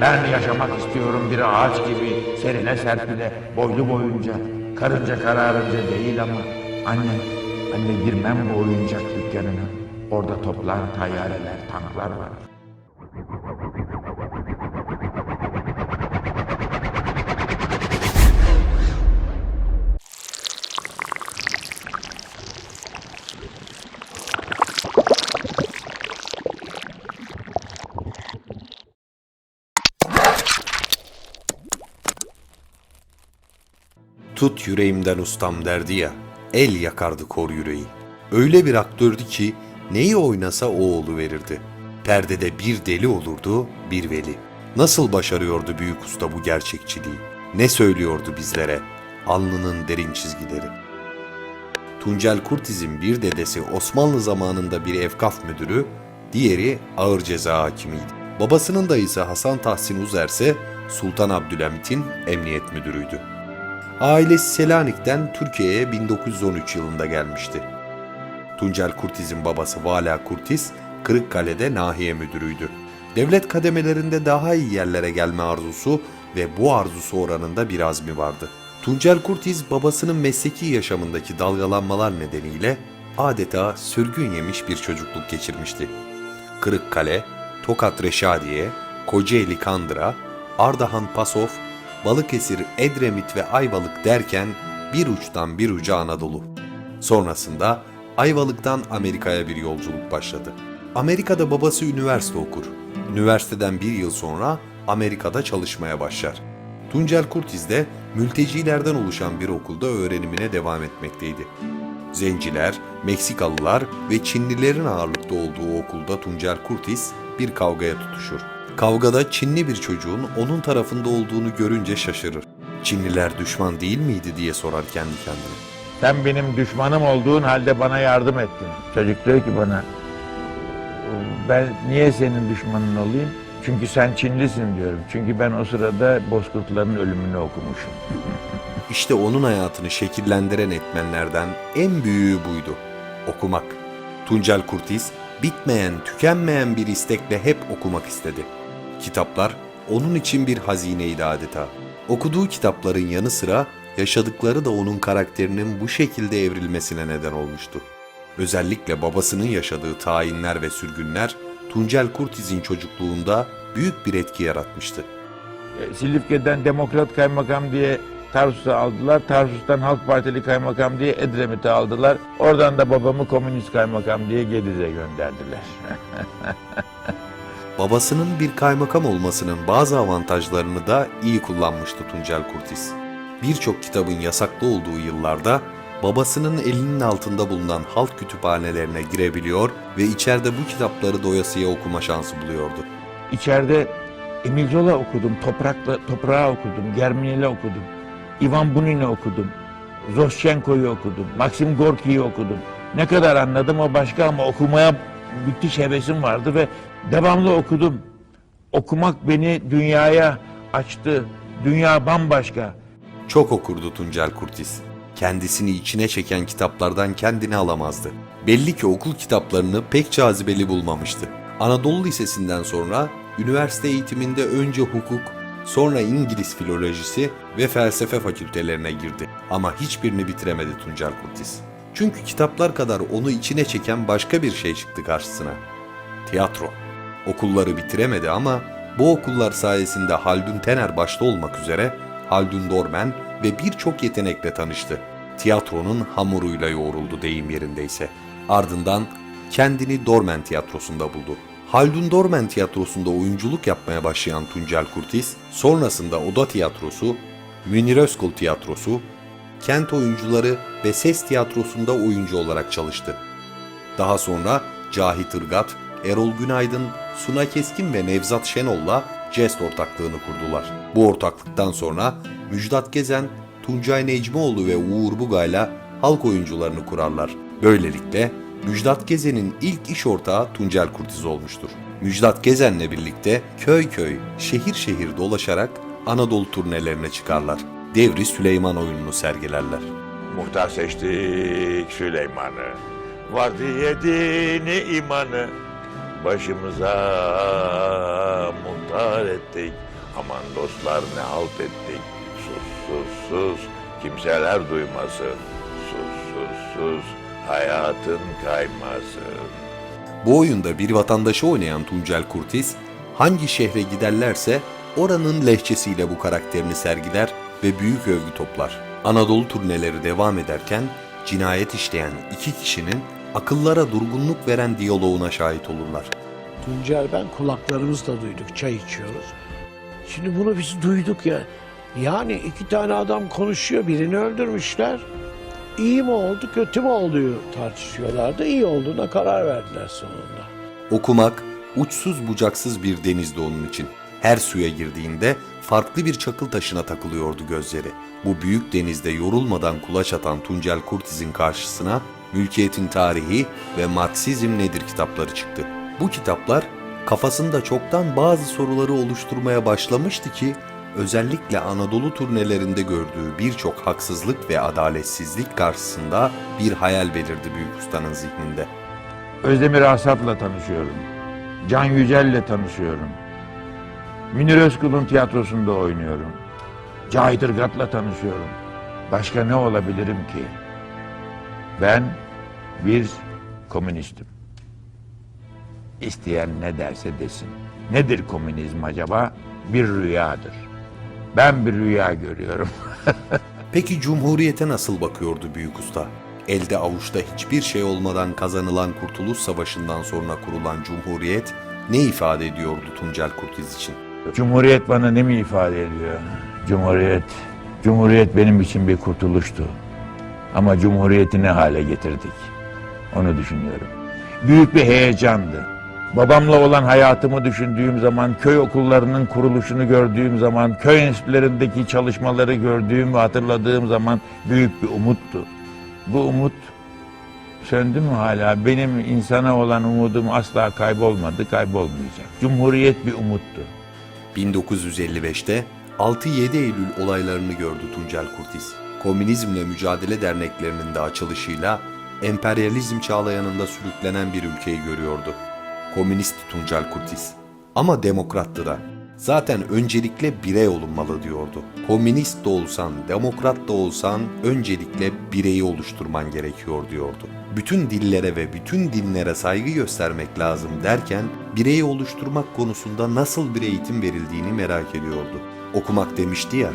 Ben yaşamak istiyorum bir ağaç gibi serine serpile boylu boyunca. Karınca kararınca değil ama anne, anne girmem bu oyuncak dükkanına. Orada toplar, tayyareler, tanklar var. Tut yüreğimden ustam derdi ya, el yakardı kor yüreği. Öyle bir aktördü ki neyi oynasa o verirdi. Perdede bir deli olurdu, bir veli. Nasıl başarıyordu büyük usta bu gerçekçiliği? Ne söylüyordu bizlere? Alnının derin çizgileri. Tuncel Kurtiz'in bir dedesi Osmanlı zamanında bir evkaf müdürü, diğeri ağır ceza hakimiydi. Babasının dayısı Hasan Tahsin Uzer ise Sultan Abdülhamit'in emniyet müdürüydü. Ailesi Selanik'ten Türkiye'ye 1913 yılında gelmişti. Tuncel Kurtiz'in babası Vala Kurtiz, Kırıkkale'de nahiye müdürüydü. Devlet kademelerinde daha iyi yerlere gelme arzusu ve bu arzusu oranında bir azmi vardı. Tuncel Kurtiz babasının mesleki yaşamındaki dalgalanmalar nedeniyle adeta sürgün yemiş bir çocukluk geçirmişti. Kırıkkale, Tokat Reşadiye, Kocaeli Kandıra, Ardahan Pasof, Balıkesir, Edremit ve Ayvalık derken bir uçtan bir uca Anadolu. Sonrasında Ayvalık'tan Amerika'ya bir yolculuk başladı. Amerika'da babası üniversite okur. Üniversiteden bir yıl sonra Amerika'da çalışmaya başlar. Tuncel Kurtiz de mültecilerden oluşan bir okulda öğrenimine devam etmekteydi. Zenciler, Meksikalılar ve Çinlilerin ağırlıkta olduğu okulda Tuncel Kurtiz bir kavgaya tutuşur. Kavgada Çinli bir çocuğun onun tarafında olduğunu görünce şaşırır. Çinliler düşman değil miydi diye sorar kendi kendine. Sen benim düşmanım olduğun halde bana yardım ettin. Çocuk diyor ki bana, ben niye senin düşmanın olayım? Çünkü sen Çinlisin diyorum. Çünkü ben o sırada Bozkurtların ölümünü okumuşum. İşte onun hayatını şekillendiren etmenlerden en büyüğü buydu. Okumak. Tuncel Kurtiz bitmeyen, tükenmeyen bir istekle hep okumak istedi. Kitaplar onun için bir hazineydi adeta. Okuduğu kitapların yanı sıra yaşadıkları da onun karakterinin bu şekilde evrilmesine neden olmuştu. Özellikle babasının yaşadığı tayinler ve sürgünler Tuncel Kurtiz'in çocukluğunda büyük bir etki yaratmıştı. E, Silifke'den demokrat kaymakam diye Tarsus'a aldılar. Tarsus'tan Halk Partili kaymakam diye Edremit'e aldılar. Oradan da babamı komünist kaymakam diye Gediz'e gönderdiler. Babasının bir kaymakam olmasının bazı avantajlarını da iyi kullanmıştı Tuncel Kurtiz. Birçok kitabın yasaklı olduğu yıllarda babasının elinin altında bulunan halk kütüphanelerine girebiliyor ve içeride bu kitapları doyasıya okuma şansı buluyordu. İçeride Emil Zola okudum, Toprakla, Toprağı okudum, Germinal'i okudum, Ivan Bunin'i okudum, Zoschenko'yu okudum, Maxim Gorki'yi okudum. Ne kadar anladım o başka ama okumaya müthiş hevesim vardı ve devamlı okudum. Okumak beni dünyaya açtı. Dünya bambaşka. Çok okurdu Tuncel Kurtiz. Kendisini içine çeken kitaplardan kendini alamazdı. Belli ki okul kitaplarını pek cazibeli bulmamıştı. Anadolu Lisesi'nden sonra üniversite eğitiminde önce hukuk, sonra İngiliz filolojisi ve felsefe fakültelerine girdi. Ama hiçbirini bitiremedi Tuncel Kurtiz. Çünkü kitaplar kadar onu içine çeken başka bir şey çıktı karşısına. Tiyatro. Okulları bitiremedi ama bu okullar sayesinde Haldun Tener başta olmak üzere Haldun Dormen ve birçok yetenekle tanıştı. Tiyatronun hamuruyla yoğruldu deyim yerindeyse. Ardından kendini Dormen Tiyatrosu'nda buldu. Haldun Dormen Tiyatrosu'nda oyunculuk yapmaya başlayan Tuncel Kurtiz, sonrasında Oda Tiyatrosu, Münir Özkul Tiyatrosu, Kent Oyuncuları ve Ses Tiyatrosu'nda oyuncu olarak çalıştı. Daha sonra Cahit Irgat, Erol Günaydın, Suna Keskin ve Nevzat Şenol'la Jest ortaklığını kurdular. Bu ortaklıktan sonra Müjdat Gezen, Tuncay Necmioğlu ve Uğur Bugay'la halk oyuncularını kurarlar. Böylelikle Müjdat Gezen'in ilk iş ortağı Tuncel Kurtiz olmuştur. Müjdat Gezen'le birlikte köy köy, şehir şehir dolaşarak Anadolu turnelerine çıkarlar. Devri Süleyman oyununu sergilerler. Muhtar seçtik Süleyman'ı. Vardı yedini imanı. Başımıza muhtar ettik. Aman dostlar ne halt ettik. Sus sus sus. Kimseler duymasın. Sus sus sus. Hayatın kaymasın. Bu oyunda bir vatandaşı oynayan Tuncel Kurtiz, hangi şehre giderlerse oranın lehçesiyle bu karakterini sergiler ve büyük övgü toplar. Anadolu turneleri devam ederken cinayet işleyen iki kişinin akıllara durgunluk veren diyaloğuna şahit olurlar. Tuncel ben kulaklarımızla duyduk, çay içiyoruz. Şimdi bunu biz duyduk ya. Yani iki tane adam konuşuyor, birini öldürmüşler. İyi mi oldu, kötü mü olduğu tartışıyorlardı. İyi olduğuna karar verdiler sonunda. Okumak uçsuz bucaksız bir denizdi onun için. Her suya girdiğinde farklı bir çakıl taşına takılıyordu gözleri. Bu büyük denizde yorulmadan kulaç atan Tuncel Kurtiz'in karşısına Mülkiyetin Tarihi ve Marksizm Nedir kitapları çıktı. Bu kitaplar kafasında çoktan bazı soruları oluşturmaya başlamıştı ki özellikle Anadolu turnelerinde gördüğü birçok haksızlık ve adaletsizlik karşısında bir hayal belirdi büyük ustanın zihninde. Özdemir Asaf'la tanışıyorum. Can Yücel'le tanışıyorum. Münir Özkul'un tiyatrosunda oynuyorum. Cahit Irgat'la tanışıyorum. Başka ne olabilirim ki? Ben bir komünistim. İsteyen ne derse desin. Nedir komünizm acaba? Bir rüyadır. Ben bir rüya görüyorum. Peki Cumhuriyete nasıl bakıyordu büyük usta? Elde avuçta hiçbir şey olmadan kazanılan Kurtuluş Savaşı'ndan sonra kurulan Cumhuriyet ne ifade ediyordu Tuncel Kurtiz için? Cumhuriyet bana ne mi ifade ediyor? Cumhuriyet, Cumhuriyet benim için bir kurtuluştu. Ama Cumhuriyeti ne hale getirdik? Onu düşünüyorum. Büyük bir heyecandı. Babamla olan hayatımı düşündüğüm zaman, köy okullarının kuruluşunu gördüğüm zaman, köy enstitülerindeki çalışmaları gördüğüm ve hatırladığım zaman büyük bir umuttu. Bu umut söndü mü hala? Benim insana olan umudum asla kaybolmadı, kaybolmayacak. Cumhuriyet bir umuttu. 1955'te 6-7 Eylül olaylarını gördü Tuncel Kurtiz. Komünizmle Mücadele Derneklerinin de açılışıyla emperyalizm çağlayanında sürüklenen bir ülkeyi görüyordu. Komünist Tuncel Kurtiz. Ama demokrattı da. Zaten öncelikle birey olunmalı diyordu. Komünist de olsan, demokrat da olsan öncelikle bireyi oluşturman gerekiyor diyordu. Bütün dillere ve bütün dinlere saygı göstermek lazım derken bireyi oluşturmak konusunda nasıl bir eğitim verildiğini merak ediyordu. Okumak demişti ya,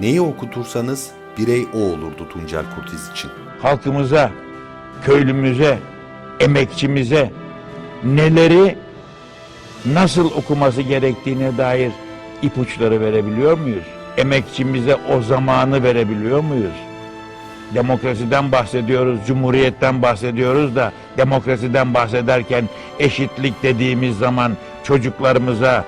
neyi okutursanız birey o olurdu Tuncel Kurtiz için. halkımıza, köylümüze, emekçimize neleri nasıl okuması gerektiğine dair ipuçları verebiliyor muyuz? Emekçimize o zamanı verebiliyor muyuz? Demokrasiden bahsediyoruz, cumhuriyetten bahsediyoruz da demokrasiden bahsederken eşitlik dediğimiz zaman çocuklarımıza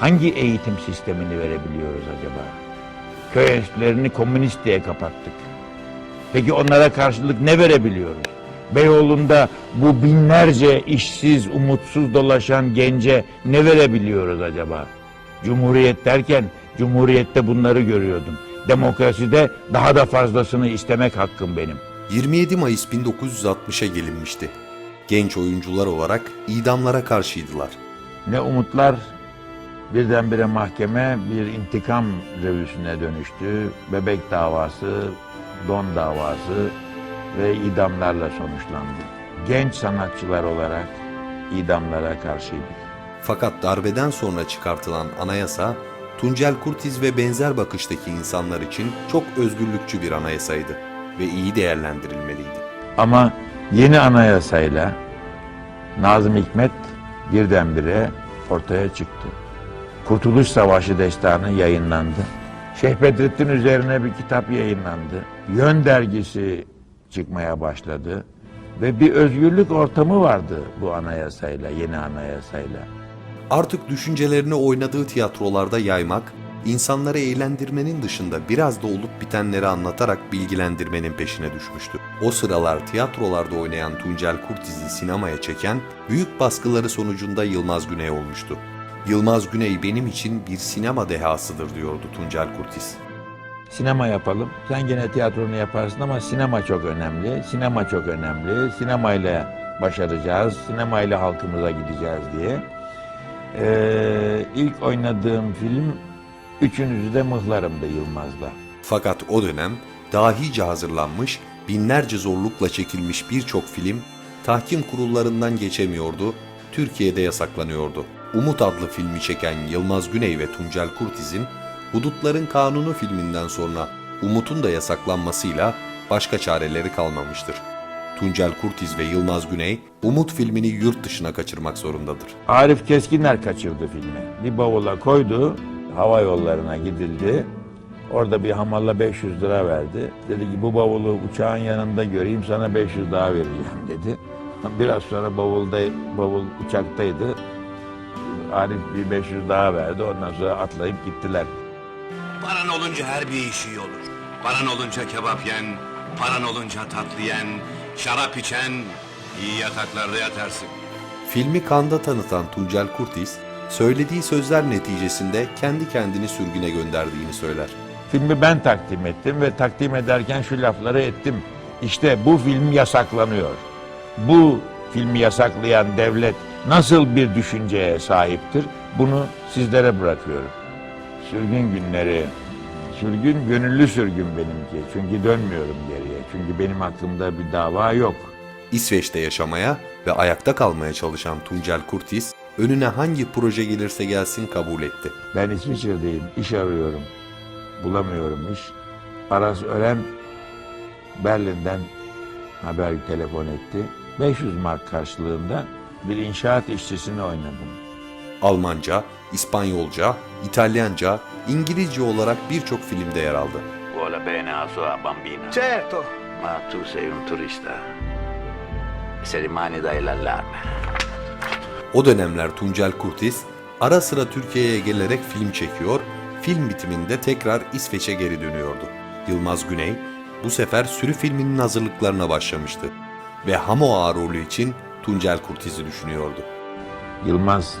hangi eğitim sistemini verebiliyoruz acaba? Köy enstitülerini komünist diye kapattık. Peki onlara karşılık ne verebiliyoruz? Beyoğlu'nda bu binlerce işsiz, umutsuz dolaşan gence ne verebiliyoruz acaba? Cumhuriyet derken Cumhuriyette bunları görüyordum. Demokraside daha da fazlasını istemek hakkım benim. 27 Mayıs 1960'a gelinmişti. Genç oyuncular olarak idamlara karşıydılar. Ne umutlar birdenbire mahkeme bir intikam revüsüne dönüştü. Bebek davası, don davası ve idamlarla sonuçlandı. Genç sanatçılar olarak idamlara karşıydık. Fakat darbeden sonra çıkartılan anayasa Tuncel Kurtiz ve benzer bakıştaki insanlar için çok özgürlükçü bir anayasaydı ve iyi değerlendirilmeliydi. Ama yeni anayasayla Nazım Hikmet birdenbire ortaya çıktı. Kurtuluş Savaşı destanı yayınlandı. Şeyh Bedrettin üzerine bir kitap yayınlandı. Yön dergisi çıkmaya başladı. Ve bir özgürlük ortamı vardı bu anayasayla, yeni anayasayla. Artık düşüncelerini oynadığı tiyatrolarda yaymak, insanları eğlendirmenin dışında biraz da olup bitenleri anlatarak bilgilendirmenin peşine düşmüştü. O sıralar tiyatrolarda oynayan Tuncel Kurtiz'i sinemaya çeken büyük baskıları sonucunda Yılmaz Güney olmuştu. Yılmaz Güney benim için bir sinema dehasıdır diyordu Tuncel Kurtiz. Sinema yapalım. Sen gene tiyatronu yaparsın ama sinema çok önemli. Sinema çok önemli. Sinemayla başaracağız. Sinemayla halkımıza gideceğiz diye. Ee, ilk oynadığım film Üçünüzü de mıhlarımdı Yılmaz'la. Fakat o dönem dahice hazırlanmış, binlerce zorlukla çekilmiş birçok film tahkim kurullarından geçemiyordu, Türkiye'de yasaklanıyordu. Umut adlı filmi çeken Yılmaz Güney ve Tuncel Kurtiz'in Hudutların Kanunu filminden sonra Umut'un da yasaklanmasıyla başka çareleri kalmamıştır. Tuncel Kurtiz ve Yılmaz Güney Umut filmini yurt dışına kaçırmak zorundadır. Arif Keskinler kaçırdı filmi. Bir bavula koydu, hava yollarına gidildi. Orada bir hamalla 500 lira verdi. Dedi ki bu bavulu uçağın yanında göreyim sana 500 daha vereceğim dedi. Biraz sonra bavulda, bavul uçaktaydı. Arif bir 500 daha verdi. Ondan sonra atlayıp gittiler. Paran olunca her bir iş iyi olur. Paran olunca kebap yen, paran olunca tatlı yen, şarap içen, iyi yataklarda yatarsın. Filmi Kanda tanıtan Tuncel Kurtiz, söylediği sözler neticesinde kendi kendini sürgüne gönderdiğini söyler. Filmi ben takdim ettim ve takdim ederken şu lafları ettim. İşte bu film yasaklanıyor. Bu filmi yasaklayan devlet nasıl bir düşünceye sahiptir? Bunu sizlere bırakıyorum. Sürgün günleri, sürgün gönüllü sürgün benimki. Çünkü dönmüyorum geriye. Çünkü benim hakkımda bir dava yok. İsveç'te yaşamaya ve ayakta kalmaya çalışan Tuncel Kurtiz, önüne hangi proje gelirse gelsin kabul etti. Ben İsviçre'deyim, iş arıyorum. Bulamıyorum iş. Aras Ören Berlin'den haber telefon etti. 500 mark karşılığında bir inşaat işçisini oynadım. Almanca, İspanyolca, İtalyanca, İngilizce olarak birçok filmde yer aldı. Vuole bene alla sua bambina. Certo, Ma tu sei un turista. Se rimani dai l'allarme. O dönemler Tuncel Kurtiz ara sıra Türkiye'ye gelerek film çekiyor, film bitiminde tekrar İsveç'e geri dönüyordu. Yılmaz Güney bu sefer sürü filminin hazırlıklarına başlamıştı ve Hamo Ağa rolü için Tuncel Kurtiz'i düşünüyordu. Yılmaz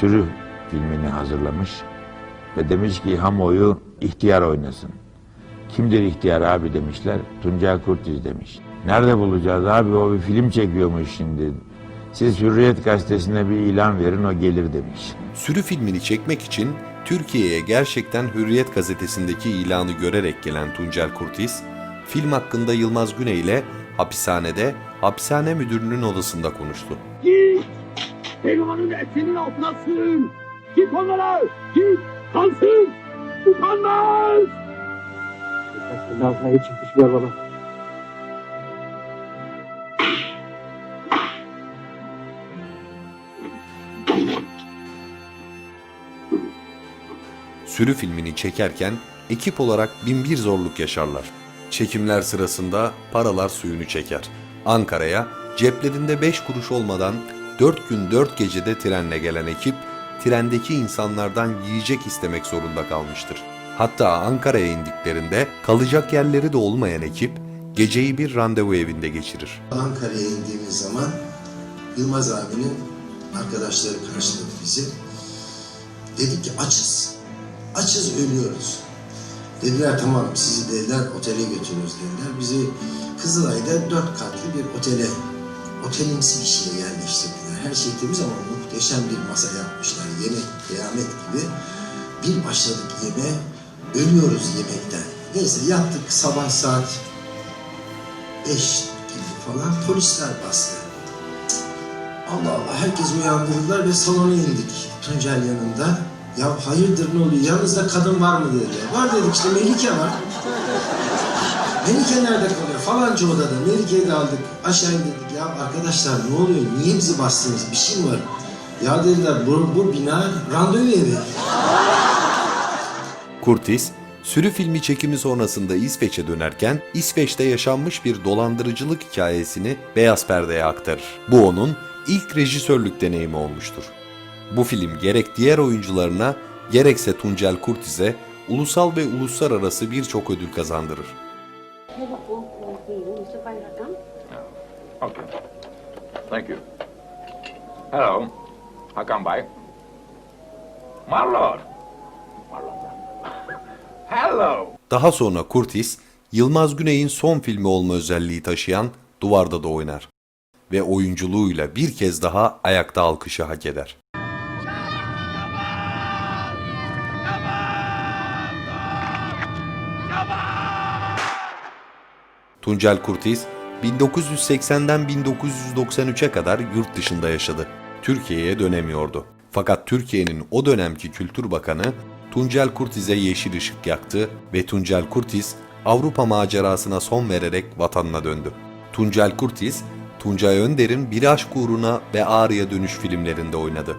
Sürü filmini hazırlamış ve demiş ki Hamo'yu ihtiyar oynasın. Kimdir ihtiyar abi demişler. Tuncel Kurtiz demiş. Nerede bulacağız abi o bir film çekiyormuş şimdi. Siz Hürriyet gazetesine bir ilan verin o gelir demiş. Sürü filmini çekmek için Türkiye'ye gerçekten Hürriyet gazetesindeki ilanı görerek gelen Tuncel Kurtiz, film hakkında Yılmaz Güney ile hapishanede hapishane müdürünün odasında konuştu. Git! Elvanın etinin altına sığın! Git onlara! Git! Kansın! Utanmaz! Senin altına hiç çıkışmıyor baba. Sürü filmini çekerken ekip olarak binbir zorluk yaşarlar. Çekimler sırasında paralar suyunu çeker. Ankara'ya ceplerinde 5 kuruş olmadan 4 gün 4 gecede trenle gelen ekip trendeki insanlardan yiyecek istemek zorunda kalmıştır. Hatta Ankara'ya indiklerinde kalacak yerleri de olmayan ekip geceyi bir randevu evinde geçirir. Ankara'ya indiğimiz zaman Yılmaz abinin arkadaşları karşıladı bizi. Dedik ki açız. Açız ölüyoruz. Dediler tamam sizi dediler otele götürüyoruz dediler. Bizi Kızılay'da dört katlı bir otele, otelimsi bir şeye yerleştirdiler. Her şey temiz ama muhteşem bir masa yapmışlar. Yemek, kıyamet gibi. Bir başladık yemeğe, ölüyoruz yemekten. Neyse yattık sabah saat 5 gibi falan polisler bastı. Allah Allah herkes uyandırdılar ve salona indik. Tuncel yanında. Ya hayırdır ne oluyor? Yanınızda kadın var mı dediler. Var dedik işte Melike var. Melike nerede kalıyor? Falanca odada. Melike'yi de aldık. Aşağı indirdik. Ya arkadaşlar ne oluyor? Niye bizi bastınız? Bir şey mi var? Ya dediler bu, bu bina randevu evi. Kurtis, sürü filmi çekimi sonrasında İsveç'e dönerken İsveç'te yaşanmış bir dolandırıcılık hikayesini beyaz perdeye aktarır. Bu onun ilk rejisörlük deneyimi olmuştur. Bu film gerek diğer oyuncularına gerekse Tuncel Kurtiz'e ulusal ve uluslararası birçok ödül kazandırır. Okay. Thank you. Hello. How come by? My lord. My lord. Hello. Daha sonra Curtis, Yılmaz Güney'in son filmi olma özelliği taşıyan Duvarda da oynar ve oyunculuğuyla bir kez daha ayakta alkışı hak eder. Tuncel Kurtiz 1980'den 1993'e kadar yurt dışında yaşadı. Türkiye'ye dönemiyordu. Fakat Türkiye'nin o dönemki Kültür Bakanı Tuncel Kurtiz'e yeşil ışık yaktı ve Tuncel Kurtiz Avrupa macerasına son vererek vatanına döndü. Tuncel Kurtiz, Tuncay Önder'in Bir Aşk Uğruna ve Ağrı'ya Dönüş filmlerinde oynadı.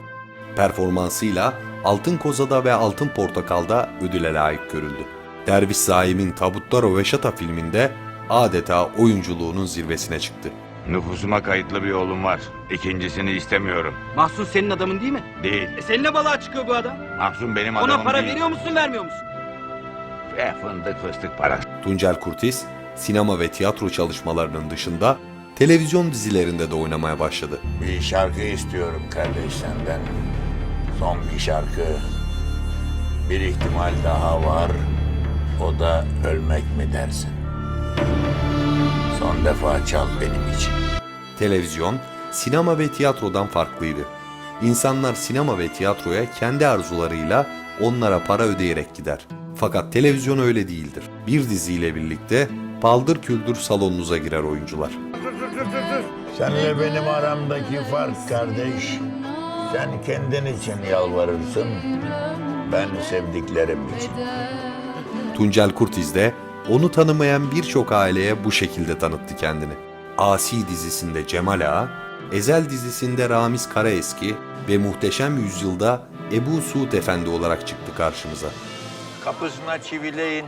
Performansıyla Altın Koza'da ve Altın Portakal'da ödüle layık görüldü. Derviş Zaim'in Tabutlar o Veşata filminde adeta oyunculuğunun zirvesine çıktı. Nüfusuma kayıtlı bir oğlum var. İkincisini istemiyorum. Mahsus senin adamın değil mi? Değil. E seninle balığa çıkıyor bu adam. Mahzun benim adamım Ona para değil. veriyor musun vermiyor musun? Ve fındık fıstık parası. Tuncel Kurtiz, sinema ve tiyatro çalışmalarının dışında televizyon dizilerinde de oynamaya başladı. Bir şarkı istiyorum kardeş senden. Son bir şarkı. Bir ihtimal daha var. O da ölmek mi dersin? Son defa çal benim için. Televizyon, sinema ve tiyatrodan farklıydı. İnsanlar sinema ve tiyatroya kendi arzularıyla onlara para ödeyerek gider. Fakat televizyon öyle değildir. Bir diziyle birlikte paldır küldür salonunuza girer oyuncular. Senle benim aramdaki fark kardeş. Sen kendin için yalvarırsın. Ben sevdiklerim için. Tuncel Kurtiz de onu tanımayan birçok aileye bu şekilde tanıttı kendini. Asi dizisinde Cemal Ağa, Ezel dizisinde Ramiz Karaeski ve Muhteşem Yüzyılda Ebu Suud Efendi olarak çıktı karşımıza. Kapısına çivileyin.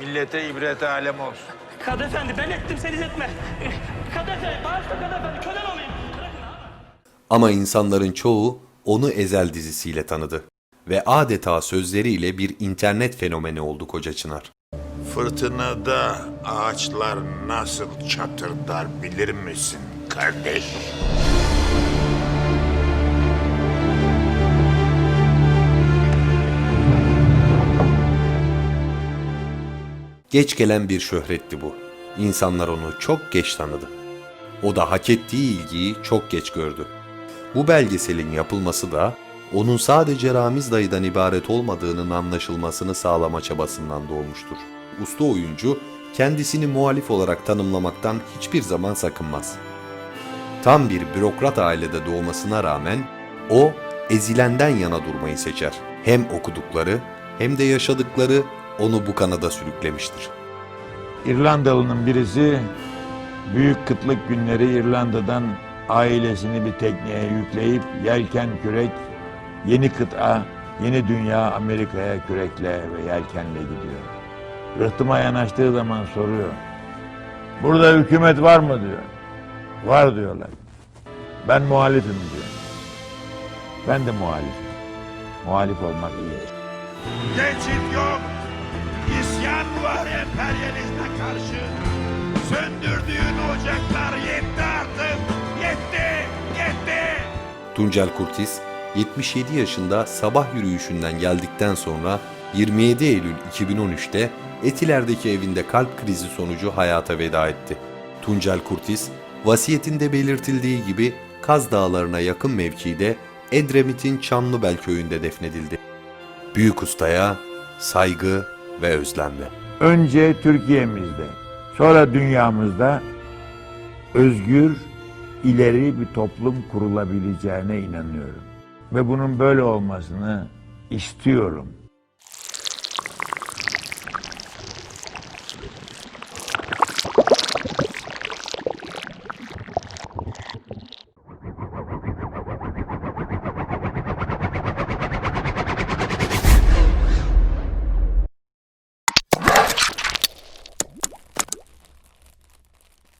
Millete ibret alem olsun. Kadı efendi ben ettim sen etme. Kadı efendi bağışla kadı efendi kölen olayım. Ama insanların çoğu onu Ezel dizisiyle tanıdı ve adeta sözleriyle bir internet fenomeni oldu Koca Çınar. Fırtınada ağaçlar nasıl çatırdar bilir misin kardeş? Geç gelen bir şöhretti bu. İnsanlar onu çok geç tanıdı. O da hak ettiği ilgiyi çok geç gördü. Bu belgeselin yapılması da onun sadece Ramiz dayıdan ibaret olmadığının anlaşılmasını sağlama çabasından doğmuştur. Usta oyuncu kendisini muhalif olarak tanımlamaktan hiçbir zaman sakınmaz. Tam bir bürokrat ailede doğmasına rağmen o ezilenden yana durmayı seçer. Hem okudukları hem de yaşadıkları onu bu kanada sürüklemiştir. İrlandalı'nın birisi büyük kıtlık günleri İrlanda'dan ailesini bir tekneye yükleyip yelken kürek yeni kıta, yeni dünya Amerika'ya kürekle ve yelkenle gidiyor. Rıhtıma yanaştığı zaman soruyor. Burada hükümet var mı diyor. Var diyorlar. Ben muhalifim diyor. Ben de muhalifim. Muhalif olmak iyi. Geçit yok. İsyan var emperyalizme karşı. Söndürdüğün ocaklar yetti artık. Yetti, yetti. Tuncel Kurtiz 77 yaşında sabah yürüyüşünden geldikten sonra 27 Eylül 2013'te Etiler'deki evinde kalp krizi sonucu hayata veda etti. Tuncel Kurtiz, vasiyetinde belirtildiği gibi Kaz Dağları'na yakın mevkide Edremit'in Çamlıbel köyünde defnedildi. Büyük ustaya saygı ve özlemle. önce Türkiye'mizde, sonra dünyamızda özgür, ileri bir toplum kurulabileceğine inanıyorum. Ve bunun böyle olmasını istiyorum.